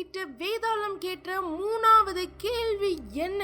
கிட்ட வேதாளம் கேட்ட மூணாவது கேள்வி என்ன?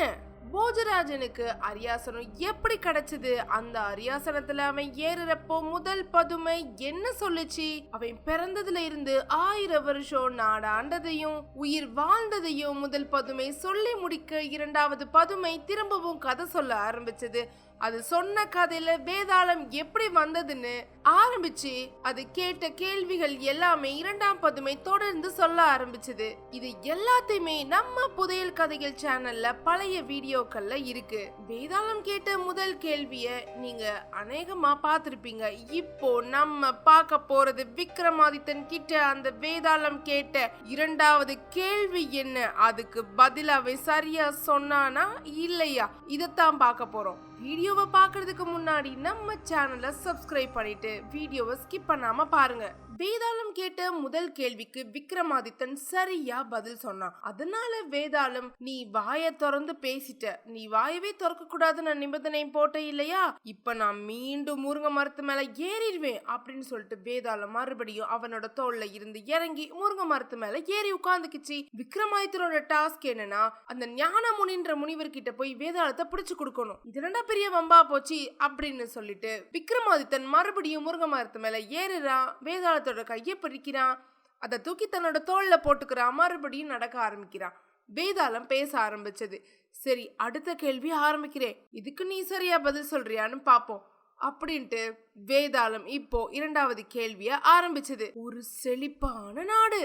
போஜராஜனுக்கு அரியாசனம் எப்படி கிடைச்சது? அந்த அரியாசனத்துல அவன் ஏறுறப்போ முதல் பதுமை என்ன சொல்லுச்சு? அவன் பிறந்ததுல இருந்து ஆயிரம் வருஷம் நாடாண்டதையும் உயிர் வாழ்ந்ததையும் முதல் பதுமை சொல்லி முடிக்க இரண்டாவது பதுமை திரும்பவும் கதை சொல்ல ஆரம்பிச்சது. அது சொன்ன கதையில வேதாளம் எப்படி வந்ததுன்னு ஆரம்பிச்சு அது கேட்ட கேள்விகள் எல்லாமே இரண்டாம் பதுமை தொடர்ந்து சொல்ல ஆரம்பிச்சது. இது எல்லாத்தையுமே நம்ம புதையல் கதைகள் சேனல்ல பழைய வீடியோ வீடியோக்கள்ல இருக்கு. வேதாளம் கேட்ட முதல் கேள்விய நீங்க அநேகமா பார்த்திருப்பீங்க. இப்போ நம்ம பார்க்க போறது விக்ரமாதித்தன் கிட்ட அந்த வேதாளம் கேட்ட இரண்டாவது கேள்வி என்ன? அதுக்கு பதில் அவன் சரியா சொன்னானா இல்லையா? இதைத்தான் பார்க்க போறோம். வீடியோவை பார்க்கறதுக்கு முன்னாடி நம்ம சேனலை சப்ஸ்கிரைப் பண்ணிட்டு வீடியோவை ஸ்கிப் பண்ணாம பாருங்க. வேதாளம் கேட்ட முதல் கேள்விக்கு விக்ரமாதித்தன் சரியா பதில் சொன்னான். அதனால வேதாளம் நீ வாய திறந்து பேசிட்ட. நீ வாயவே திறக்க கூடாதுன்னு நிபந்தனை போட்ட இல்லையா? இப்ப நான் மீண்டும் முருங்கை மரத்து மேல ஏறிடுவேன் அப்படின்னு சொல்லிட்டு வேதாளம் மறுபடியும் அவனோட தோல்ல இருந்து இறங்கி முருங்கை மரத்து மேல ஏறி உட்காந்துக்குச்சு விக்ரமாதித்தனோட டாஸ்க் என்னன்னா அந்த ஞான முனின்ற முனிவர் கிட்ட போய் வேதாளத்தை பிடிச்சு கொடுக்கணும். இது பெரிய வம்பா போச்சு? அப்படின்னு சொல்லிட்டு விக்ரமாதித்தன் மறுபடியும் முருங்கை மரத்து மேல ஏறுறான் அதோட கையை பிடிக்கிறான். அதை தூக்கி தன்னோட தோளில் போட்டுக்கிறான் மறுபடியும் நடக்க ஆரம்பிக்கிறான். வேதாளம் பேச ஆரம்பிச்சது. சரி அடுத்த கேள்வி ஆரம்பிக்கிறேன். இதுக்கு நீ சரியா பதில் சொல்றியான்னு பார்ப்போம் அப்படின்ட்டு வேதாளம் இப்போ இரண்டாவது கேள்விய ஆரம்பிச்சது. ஒரு செழிப்பான நாடு.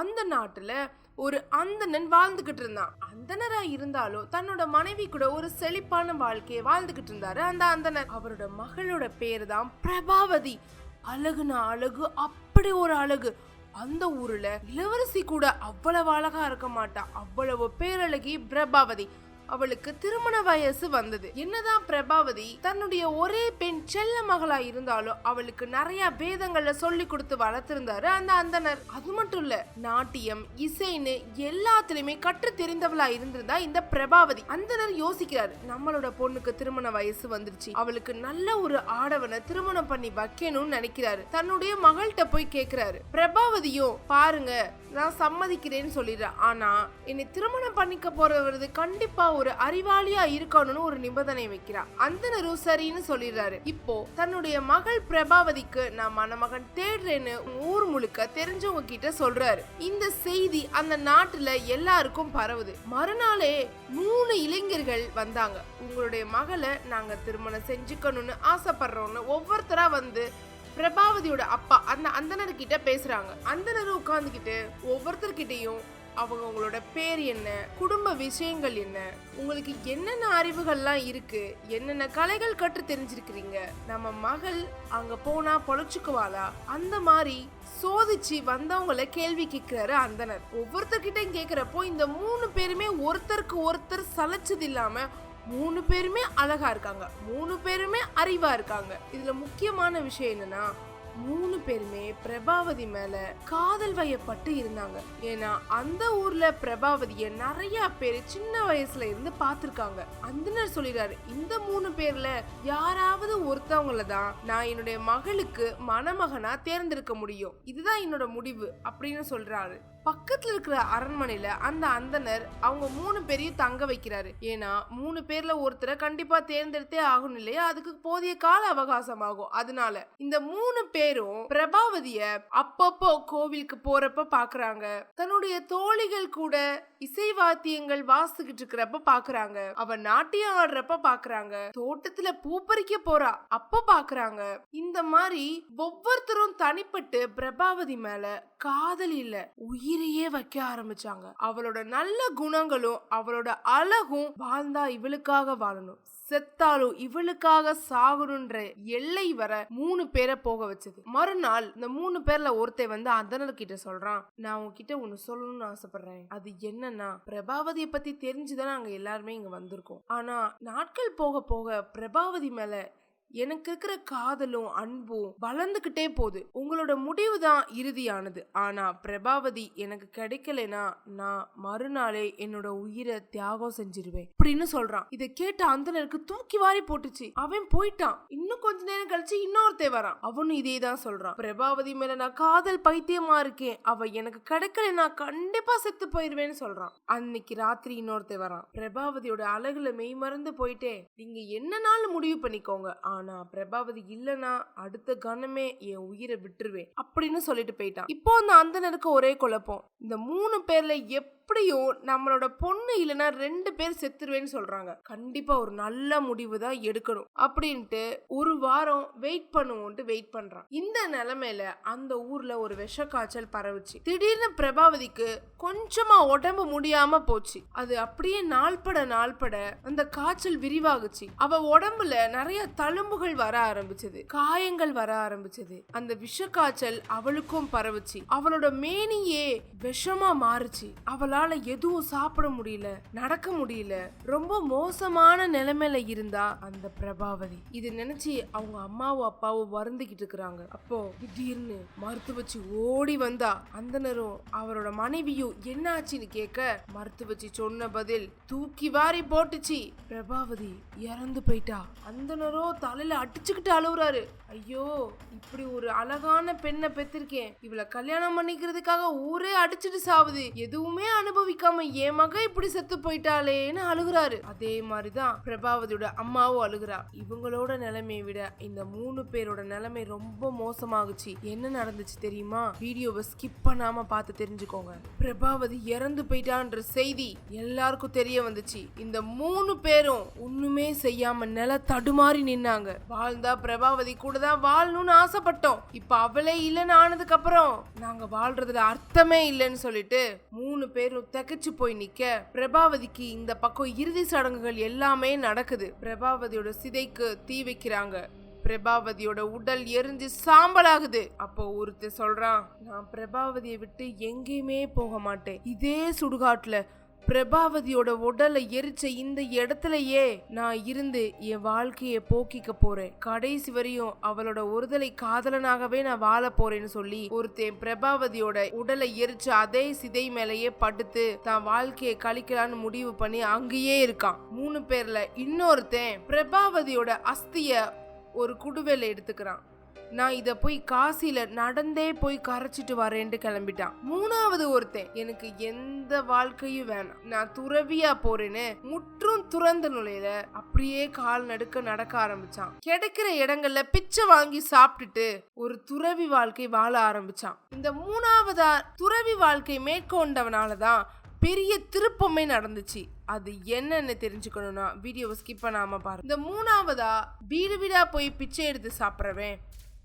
அந்த நாட்டுல ஒரு அந்தணன் வாழ்ந்துகிட்டு இருந்தான். அந்தனரா இருந்தாலும் தன்னோட மனைவி கூட ஒரு செழிப்பான வாழ்க்கையை வாழ்ந்துகிட்டு இருந்தாரு அந்த அந்தனர் அவரோட மகளோட பேரு தான் பிரபாவதி. அழகுனா அழகு அப்படி ஒரு அழகு. அந்த ஊர்ல இளவரசி கூட அவ்வளவு அழகா இருக்க மாட்டா. அவ்வளவு பேரழகி பிரபாவதி. அவளுக்கு திருமண வயசு வந்தது. என்னதான் பிரபாவதி தன்னுடைய ஒரே பெண் செல்ல மகளா இருந்தாலும் அவளுக்கு நிறைய பேதங்கள்ல சொல்லி கொடுத்து வளர்த்திருந்தாரு அந்த அந்தனர் அது மட்டும் இல்ல நாட்டியம் இசைன்னு எல்லாத்துலயுமே கற்று தெரிந்தவளா இருந்திருந்தா இந்த பிரபாவதி. அந்தனர் யோசிக்கிறாரு நம்மளோட பொண்ணுக்கு திருமண வயசு வந்துருச்சு. அவளுக்கு நல்ல ஒரு ஆடவனை திருமணம் பண்ணி வைக்கணும்னு நினைக்கிறாரு. தன்னுடைய மகள்கிட்ட போய் கேக்குறாரு. பிரபாவதியும் பாருங்க நான் சம்மதிக்கிறேன்னு சொல்லிடுறேன். ஆனா என்னை திருமணம் பண்ணிக்க போறவரது கண்டிப்பா ஒரு அறிவாளியா இருக்கணும்னு ஒரு நிபந்தனை வைக்கிறான் அந்தனரும் சரின்னு சொல்லிடுறாரு. இப்போ தன்னுடைய மகள் பிரபாவதிக்கு நான் மணமகன் தேடுறேன்னு ஊர் முழுக்க தெரிஞ்சவங்க கிட்ட சொல்றாரு. இந்த செய்தி அந்த நாட்டுல எல்லாருக்கும் பரவுது. மறுநாளே மூணு இளைஞர்கள் வந்தாங்க. உங்களுடைய மகளை நாங்க திருமணம் செஞ்சுக்கணும்னு ஆசைப்படுறோம்னு ஒவ்வொருத்தரா வந்து பிரபாவதியோட அப்பா அந்த அந்தனர்கிட்ட பேசுறாங்க. அந்தனர் உட்காந்துக்கிட்டு ஒவ்வொருத்தர்கிட்டயும் அவங்க உங்களோட பேர் என்ன குடும்ப விஷயங்கள் என்ன உங்களுக்கு என்னென்ன அறிவுகள்லாம் இருக்கு என்னென்ன கலைகள் கற்று தெரிஞ்சிருக்கிறீங்க நம்ம மகள் அங்க போனா பொழைச்சுக்குவாளா அந்த மாதிரி சோதிச்சு வந்தவங்கள கேள்வி கேட்கிறாரு அந்தனர் ஒவ்வொருத்தர்கிட்டையும் கேட்குறப்போ இந்த மூணு பேருமே ஒருத்தருக்கு ஒருத்தர் சலைச்சது இல்லாம மூணு பேருமே அழகா இருக்காங்க மூணு பேருமே அறிவா இருக்காங்க. இதுல முக்கியமான விஷயம் என்னன்னா மூணு பேருமே பிரபாவதி மேல காதல் வயப்பட்டு இருந்தாங்க. ஏன்னா அந்த ஊர்ல பிரபாவதிய நிறைய பேர் சின்ன வயசுல இருந்து பார்த்திருக்காங்க அந்தனர் சொல்லிடுறாரு இந்த மூணு பேர்ல யாராவது ஒருத்தவங்கள தான் நான் என்னுடைய மகளுக்கு மணமகனா தேர்ந்தெடுக்க முடியும். இதுதான் என்னோட முடிவு அப்படின்னு சொல்றாரு. பக்கத்துல இருக்கிற அரண்மனையில அந்த அந்தனர் அவங்க மூணு பேரையும் தங்க வைக்கிறாரு. ஏன்னா மூணு பேர்ல ஒருத்தரை கண்டிப்பா தேர்ந்தெடுத்தே ஆகணும் இல்லையா? அதுக்கு போதிய கால அவகாசம் ஆகும். அதனால இந்த மூணு பேரும் பிரபாவதிய அப்பப்போ கோவிலுக்கு போறப்ப பாக்குறாங்க. தன்னுடைய தோழிகள் கூட இசை வாத்தியங்கள் வாசிக்கிட்டு இருக்கிறப்ப பாக்குறாங்க. அவ நாட்டியம் ஆடுறப்ப பாக்குறாங்க. தோட்டத்துல பூ பறிக்க போறா. அப்ப பாக்குறாங்க. இந்த மாதிரி ஒவ்வொருத்தரும் தனிப்பட்டு பிரபாவதி மேல காதல் இல்ல உயிரையே வைக்க ஆரம்பிச்சாங்க. அவளோட நல்ல குணங்களும் அவளோட அழகும் வாழ்ந்தா இவளுக்காக வாழணும். செத்தாலும் இவளுக்காக சாகணுன்ற எல்லை வர மூணு பேரை போக வச்சது. மறுநாள் இந்த மூணு பேர்ல ஒருத்தன் வந்து அந்தனர் கிட்ட சொல்றான் நான் உன்கிட்ட ஒண்ணு சொல்லணும்னு ஆசைப்படுறேன். அது என்னன்னா பிரபாவதியை பத்தி தெரிஞ்சுதான் நாங்க எல்லாருமே இங்க வந்திருக்கோம். ஆனா நாட்கள் போக போக பிரபாவதி மேல எனக்கு இருக்கிற காதலும் அன்பும் வளர்ந்துகிட்டே போகுது. உங்களோட முடிவு தான் இறுதியானது. ஆனா பிரபாவதி எனக்கு கிடைக்கலனா நான் மறுநாளே என்னோட உயிரை தியாகம் செஞ்சிருவேன் அப்படின்னு சொல்றான். இதை கேட்ட அந்தனருக்கு தூக்கி வாரி போட்டுச்சு. அவன் போயிட்டான். இன்னும் கொஞ்ச நேரம் கழிச்சு இன்னொருத்தே வரான். அவனும் இதே தான் சொல்றான். பிரபாவதி மேல நான் காதல் பைத்தியமா இருக்கேன். அவ எனக்கு கிடைக்கலனா கண்டிப்பா செத்து போயிருவேன்னு சொல்றான். அன்னைக்கு ராத்திரி இன்னொருத்தே வரான். பிரபாவதியோட அழகுல மெய் மறந்து போயிட்டே நீங்க என்னனாலும் முடிவு பண்ணிக்கோங்க. ஆனா பிரபாவதி இல்லனா அடுத்த கணமே என் உயிரை விட்டுருவேன் அப்படின்னு சொல்லிட்டு போயிட்டான். இப்போ அந்த அந்தனருக்கு ஒரே குழப்பம். இந்த மூணு பேர்ல எப்படியும் நம்மளோட பொண்ணு இல்லைன்னா ரெண்டு பேர் செத்துருவேன்னு சொல்றாங்க. கண்டிப்பா ஒரு நல்ல முடிவு தான் எடுக்கணும் அப்படின்ட்டு ஒரு வாரம் வெயிட் பண்ணுவோன்ட்டு வெயிட் பண்றான். இந்த நிலைமையில அந்த ஊர்ல ஒரு விஷ காய்ச்சல் பரவுச்சு. திடீர்னு பிரபாவதிக்கு கொஞ்சமா உடம்பு முடியாம போச்சு. அது அப்படியே நாள்பட நாள்பட அந்த காய்ச்சல் விரிவாகுச்சு. அவ உடம்புல நிறைய தழும்புகள் வர ஆரம்பிச்சது காயங்கள் வர ஆரம்பிச்சது. அந்த விஷ காய்ச்சல் அவளுக்கும் பரவுச்சு. அவளோட மேனியே விஷமா மாறுச்சு. அவளால எதுவும் சாப்பிட முடியல நடக்க முடியல. ரொம்ப மோசமான நிலைமையில இருந்தா அந்த பிரபாவதி. இது நினைச்சு அவங்க அம்மாவும் அப்பாவும் வருந்திக்கிட்டு இருக்கிறாங்க. அப்போ திடீர்னு மருத்துவச்சி ஓடி வந்தா அந்தனரும் அவரோட மனைவியும் என்னாச்சுன்னு கேட்க மருத்துவச்சி சொன்ன பதில் தூக்கி வாரி போட்டுச்சு. பிரபாவதி இறந்து போயிட்டா. அந்தனரோ தலையில அடிச்சுக்கிட்டு அழுவுறாரு. ஐயோ இப்படி ஒரு அழகான பெண்ணை பெத்திருக்கேன். இவளை கல்யாணம் பண்ணிக்கிறதுக்காக ஊரே அடிச்சிட்டு சாவுது. எதுவுமே அனுபவிக்காம என் மக இப்படி செத்து போயிட்டாளேன்னு அழுகுறாரு. அதே மாதிரிதான் பிரபாவதியோட அம்மாவும் அழுகுறா. இவங்களோட நிலைமையை விட இந்த மூணு பேரோட நிலைமை ரொம்ப மோசமாகுச்சு. என்ன நடந்துச்சு தெரியுமா? வீடியோவை ஸ்கிப் பண்ணாம பார்த்து தெரிஞ்சுக்கோங்க. பிரபாவதி இறந்து போயிட்டான்ற செய்தி எல்லாருக்கும் தெரிய வந்துச்சு. இந்த மூணு பேரும் ஒண்ணுமே செய்யாம நில தடுமாறி நின்னாங்க. வாழ்ந்தா பிரபாவதி கூட தான் வாழணும்னு ஆசைப்பட்டோம். இப்ப அவளே இல்லைன்னு ஆனதுக்கு அப்புறம் நாங்க வாழ்றதுல அர்த்தமே இல்லைன்னு சொல்லிட்டு மூணு பேரும் தகச்சு போய் நிக்க பிரபாவதிக்கு இந்த பக்கம் இறுதி சடங்குகள் எல்லாமே நடக்குது. பிரபாவதியோட சிதைக்கு தீ வைக்கிறாங்க. பிரபாவதியோட உடல் எரிஞ்சு சாம்பலாகுது. அப்போ ஒருத்தர் சொல்றான் நான் பிரபாவதியை விட்டு எங்கேயுமே போக மாட்டேன். இதே சுடுகாட்டுல பிரபாவதியோட உடலை எரிச்ச இந்த இடத்துலயே நான் இருந்து என் வாழ்க்கையை போக்கிக்க போறேன். கடைசி வரையும் அவளோட ஒருதலை காதலனாகவே நான் வாழ போறேன்னு சொல்லி ஒருத்தன் பிரபாவதியோட உடலை எரிச்ச அதே சிதை மேலேயே படுத்து தான் வாழ்க்கையை கழிக்கலான்னு முடிவு பண்ணி அங்கேயே இருக்கான். மூணு பேர்ல இன்னொருத்தன் பிரபாவதியோட அஸ்திய ஒரு குடுவையில எடுத்துக்கிறான். நான் இதை போய் காசில நடந்தே போய் கரைச்சிட்டு வரேன்ட்டு கிளம்பிட்டான். மூணாவது ஒருத்தன் எனக்கு எந்த வாழ்க்கையும் வேணாம். நான் துறவியா போறேன்னு முற்றும் துறந்த நுழையில அப்படியே கால் நடுக்க நடக்க ஆரம்பிச்சான். கிடைக்கிற இடங்கள்ல பிச்சை வாங்கி சாப்பிட்டுட்டு ஒரு துறவி வாழ்க்கை வாழ ஆரம்பிச்சான். இந்த மூணாவதா துறவி வாழ்க்கை மேற்கொண்டவனாலதான் பெரிய திருப்பமே நடந்துச்சு. அது என்னன்னு தெரிஞ்சுக்கணும்னா வீடியோவை ஸ்கிப் பண்ணாம பாருங்க. இந்த மூணாவதா வீடு வீடா போய் பிச்சை எடுத்து சாப்பிட்றவன்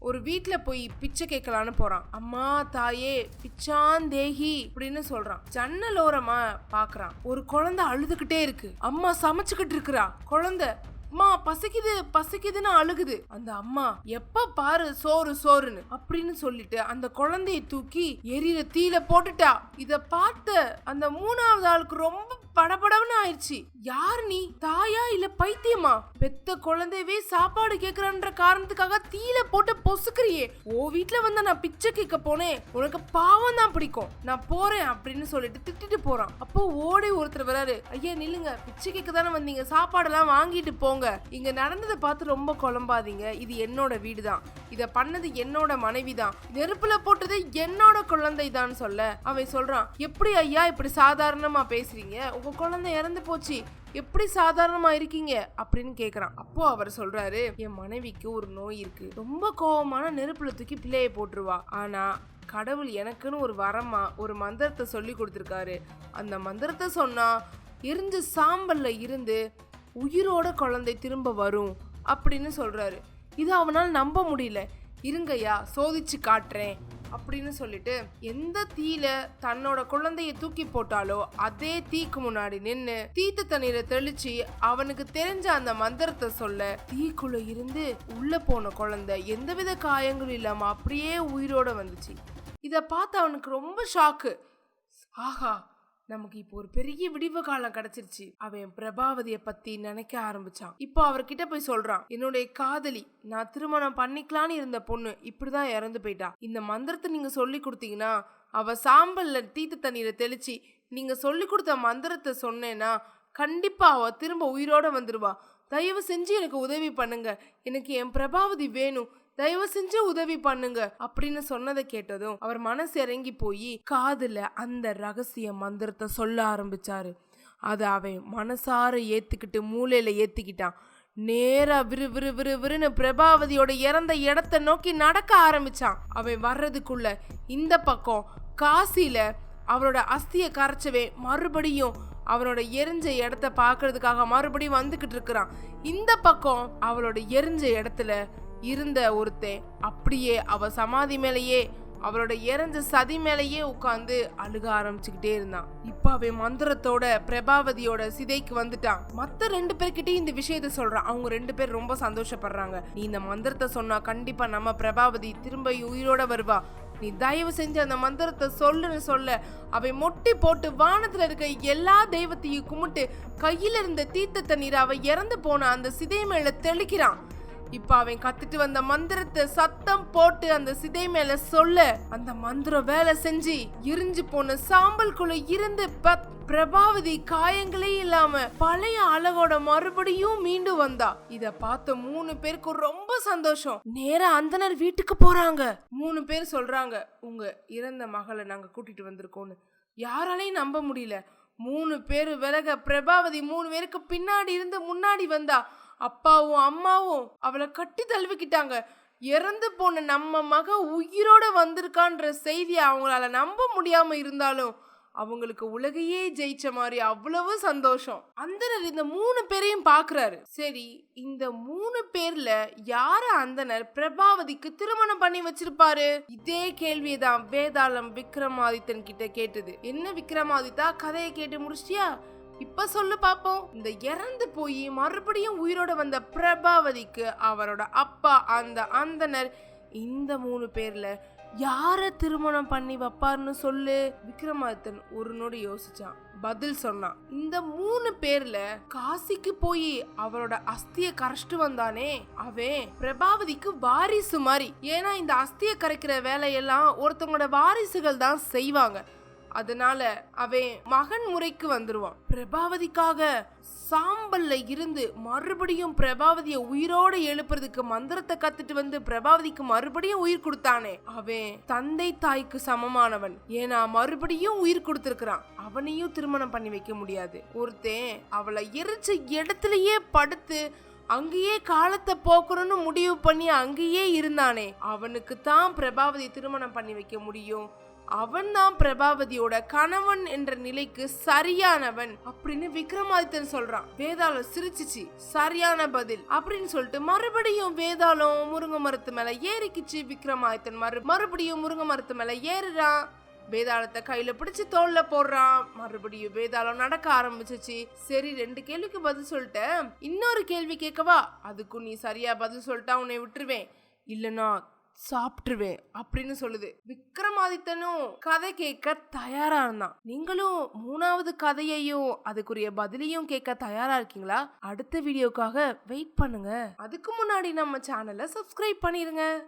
ஒரு வீட்டில் போய் பிச்சை கேட்கலான்னு போகிறான் அம்மா தாயே பிச்சாந்தேகி அப்படின்னு சொல்கிறான் ஜன்னல் பார்க்குறான் ஒரு குழந்தை அழுதுகிட்டே இருக்கு. அம்மா சமைச்சுக்கிட்டு இருக்கிறா. குழந்தை அம்மா பசிக்குது பசிக்குதுன்னு அழுகுது. அந்த அம்மா எப்ப பாரு சோறு சோறுன்னு. அப்படின்னு சொல்லிட்டு அந்த குழந்தைய தூக்கி எரியிற தீல போட்டுட்டா. இத பார்த்த அந்த மூணாவது ஆளுக்கு ரொம்ப படபடன்னு ஆயிடுச்சு. யார் நீ? தாயா இல்ல பைத்தியமா? பெத்த குழந்தையவே சாப்பாடு கேக்குறன்ற காரணத்துக்காக தீல போட்டு பொசுக்கிறியே. ஓ வீட்டுல வந்து நான் பிச்சை கேட்க போனேன் உனக்கு பாவம் தான் பிடிக்கும். நான் போறேன் அப்படின்னு சொல்லிட்டு திட்டிட்டு போறான். அப்போ ஓடி ஒருத்தர் வராரு. ஐயா நில்லுங்க. பிச்சை கேட்க தானே வந்தீங்க. சாப்பாடெல்லாம் வாங்கிட்டு போங்க. இங்க நடந்ததை பார்த்து ரொம்ப குழம்பாதீங்க. இது என்னோட வீடு தான். இத பண்ணது என்னோட மனைவி தான். நெருப்புல போட்டது என்னோட குழந்தை தான் சொல்ல. அவன் சொல்றான் எப்படி ஐயா இப்படி சாதாரணமா பேசுறீங்க? உங்கள் குழந்தை இறந்து போச்சு. எப்படி சாதாரணமாக இருக்கீங்க? அப்படின்னு கேட்குறான் அப்போ அவர் சொல்கிறாரு என் மனைவிக்கு ஒரு நோய் இருக்கு. ரொம்ப கோவமான நெருப்புல தூக்கி பிள்ளையை போட்டுருவா. ஆனால் கடவுள் எனக்குன்னு ஒரு வரமா ஒரு மந்திரத்தை சொல்லி கொடுத்துருக்காரு. அந்த மந்திரத்தை சொன்னால் எரிஞ்ச சாம்பலில் இருந்து உயிரோட குழந்தை திரும்ப வரும் அப்படின்னு சொல்கிறாரு இது அவனால் நம்ப முடியல. இருங்கய்யா சோதிச்சு காட்டுறேன். அப்படின்னு சொல்லிட்டு எந்த தீல தன்னோட குழந்தைய தூக்கி போட்டாலோ அதே தீக்கு முன்னாடி நின்று தீத்த தண்ணீரை தெளிச்சு அவனுக்கு தெரிஞ்ச அந்த மந்திரத்தை சொல்ல தீக்குள்ள இருந்து உள்ள போன குழந்தை எந்தவித காயங்களும் இல்லாம அப்படியே உயிரோட வந்துச்சு. இத பார்த்து அவனுக்கு ரொம்ப ஷாக்கு ஆஹா நமக்கு இப்போ ஒரு பெரிய விடிவு காலம் கிடைச்சிருச்சு. அவன் பிரபாவதிய பத்தி நினைக்க ஆரம்பிச்சான். இப்போ அவர்கிட்ட போய் சொல்றான் என்னுடைய காதலி நான் திருமணம் பண்ணிக்கலான்னு இருந்த பொண்ணு இப்படிதான் இறந்து போயிட்டா. இந்த மந்திரத்தை நீங்க சொல்லி கொடுத்தீங்கன்னா அவ சாம்பல்ல தீத்து தண்ணீரை தெளிச்சு நீங்க சொல்லி கொடுத்த மந்திரத்தை சொன்னேன்னா கண்டிப்பா அவ திரும்ப உயிரோட வந்துருவா. தயவு செஞ்சு எனக்கு உதவி பண்ணுங்க. எனக்கு என் பிரபாவதி வேணும். தயவு செஞ்சு உதவி பண்ணுங்க அப்படின்னு சொன்னதை கேட்டதும் அவர் மனசு இறங்கி போய் காதுல அந்த ரகசிய மந்திரத்தை சொல்ல ஆரம்பிச்சாரு. அதை அவன் மனசார ஏத்துக்கிட்டு மூளையில ஏத்திக்கிட்டான். நேரா விறு விறு விறு விறுன்னு பிரபாவதியோட இறந்த இடத்த நோக்கி நடக்க ஆரம்பிச்சான். அவன் வர்றதுக்குள்ள இந்த பக்கம் காசில அவரோட அஸ்தியை கரைச்சவே மறுபடியும் அவனோட எரிஞ்ச இடத்த பார்க்கறதுக்காக மறுபடியும் வந்துகிட்டு இருக்கிறான். இந்த பக்கம் அவளோட எரிஞ்ச இடத்துல இருந்த ஒருத்தன் அப்படியே அவ சமாதி மேலேயே அவளோட எரிஞ்ச சதி மேலேயே உட்காந்து அழுக ஆரம்பிச்சுக்கிட்டே இருந்தான். இப்ப அவன் மந்திரத்தோட பிரபாவதியோட சிதைக்கு வந்துட்டான். மத்த ரெண்டு பேர்கிட்டயும் இந்த விஷயத்த சொல்றான். அவங்க ரெண்டு பேர் ரொம்ப சந்தோஷப்படுறாங்க. நீ இந்த மந்திரத்தை சொன்னா கண்டிப்பா நம்ம பிரபாவதி திரும்ப உயிரோட வருவா. நீ தயவு செஞ்சு அந்த மந்திரத்தை சொல்லுன்னு சொல்ல. அவை மொட்டி போட்டு வானத்துல இருக்க எல்லா தெய்வத்தையும் கும்பிட்டு கையில இருந்த தீர்த்த தண்ணீர் அவ இறந்து போன அந்த சிதை மேல தெளிக்கிறான். இப்ப அவன் கத்துட்டு வந்த மந்திரத்தை சத்தம் போட்டு அந்த சிதை மேல சொல்ல அந்த மந்திரம் வேலை செஞ்சு எரிஞ்சு போன சாம்பல்குள்ள இருந்து பத்- பிரபாவதி காயங்களே இல்லாம பழைய அழகோட மறுபடியும் மீண்டும் வந்தா. இத பார்த்த மூணு பேருக்கு ரொம்ப சந்தோஷம். நேர அந்தனர் வீட்டுக்கு போறாங்க. மூணு பேர் சொல்றாங்க உங்க இறந்த மகளை நாங்க கூட்டிட்டு வந்திருக்கோம்னு. யாராலையும் நம்ப முடியல. மூணு பேர் விலக பிரபாவதி மூணு பேருக்கு பின்னாடி இருந்து முன்னாடி வந்தா அப்பாவும் அம்மாவும் அவளை கட்டி தழுவிக்கிட்டாங்க. இறந்து போன நம்ம மக உயிரோட வந்திருக்கான்ற செய்தியை அவங்களால நம்ப முடியாம இருந்தாலும் அவங்களுக்கு உலகையே ஜெயிச்ச மாதிரி அவ்வளவு சந்தோஷம். அந்தனர் இந்த மூணு பேரையும் பாக்குறாரு. சரி இந்த மூணு பேர்ல யார அந்தனர் பிரபாவதிக்கு திருமணம் பண்ணி வச்சிருப்பாரு? இதே கேள்வியதான் வேதாளம் விக்ரமாதித்தன் கிட்ட கேட்டது. என்ன விக்ரமாதித்தா? கதையை கேட்டு முடிச்சிட்டியா? இப்ப சொல்லு பாப்போம். இந்த இறந்து போய் மறுபடியும் உயிரோட வந்த பிரபாவதிக்கு அவரோட அப்பா அந்த அந்தனர் இந்த மூணு பேர்ல யார திருமணம் பண்ணி வைப்பார்னு சொல்லு. விக்ரமாதித்தன் ஒரு நொடி யோசிச்சான். பதில் சொன்னான். இந்த மூணு பேர்ல காசிக்கு போய் அவரோட அஸ்திய கரைச்சிட்டு வந்தானே. அவன் பிரபாவதிக்கு வாரிசு மாதிரி ஏன்னா இந்த அஸ்திய கரைக்கிற வேலையெல்லாம் ஒருத்தவங்களோட வாரிசுகள் தான் செய்வாங்க. அதனால அவன் மகன் முறைக்கு வந்துருவான். பிரபாவதிக்காக சாம்பல்ல இருந்து மறுபடியும் பிரபாவதிய உயிரோட எழுப்புறதுக்கு மந்திரத்தை கத்துட்டு வந்து பிரபாவதிக்கு மறுபடியும் உயிர் கொடுத்தானே. அவன் தந்தை தாய்க்கு சமமானவன். ஏன்னா மறுபடியும் உயிர் கொடுத்திருக்கிறான். அவனையும் திருமணம் பண்ணி வைக்க முடியாது. ஒருத்தன் அவளை எரிச்ச இடத்துலயே படுத்து அங்கேயே காலத்தை போக்கணும்னு முடிவு பண்ணி அங்கேயே இருந்தானே. அவனுக்கு தான் பிரபாவதி திருமணம் பண்ணி வைக்க முடியும். அவன் தான் பிரபாவதியோட கணவன் என்ற நிலைக்கு சரியானவன் அப்படின்னு விக்ரமாதித்தன் சொல்றான். வேதாளம் சிரிச்சிச்சு சரியான பதில் அப்படின்னு சொல்லிட்டு மறுபடியும் வேதாளம் முருங்கை மரத்து மேல ஏறிக்கிச்சு விக்ரமாதித்தன். மறு மறுபடியும் முருங்கை மரத்து மேல ஏறுறான். வேதாளத்தை கையில பிடிச்சு தோல்ல போடுறான். மறுபடியும் வேதாளம் நடக்க ஆரம்பிச்சிச்சு. சரி ரெண்டு கேள்விக்கு பதில் சொல்லிட்டேன். இன்னொரு கேள்வி கேட்கவா? அதுக்கும் நீ சரியா பதில் சொல்லிட்டா உன்னை விட்டுருவேன். இல்லைன்னா சாப்பிட்டுருவேன் அப்படின்னு சொல்லுது. விக்ரமாதித்தனும் கதை கேட்க தயாரா இருந்தான். நீங்களும் மூணாவது கதையையும் அதுக்குரிய பதிலையும் கேட்க தயாரா இருக்கீங்களா? அடுத்த வீடியோக்காக வெயிட் பண்ணுங்க. அதுக்கு முன்னாடி நம்ம சேனலை சப்ஸ்கிரைப் பண்ணிருங்க.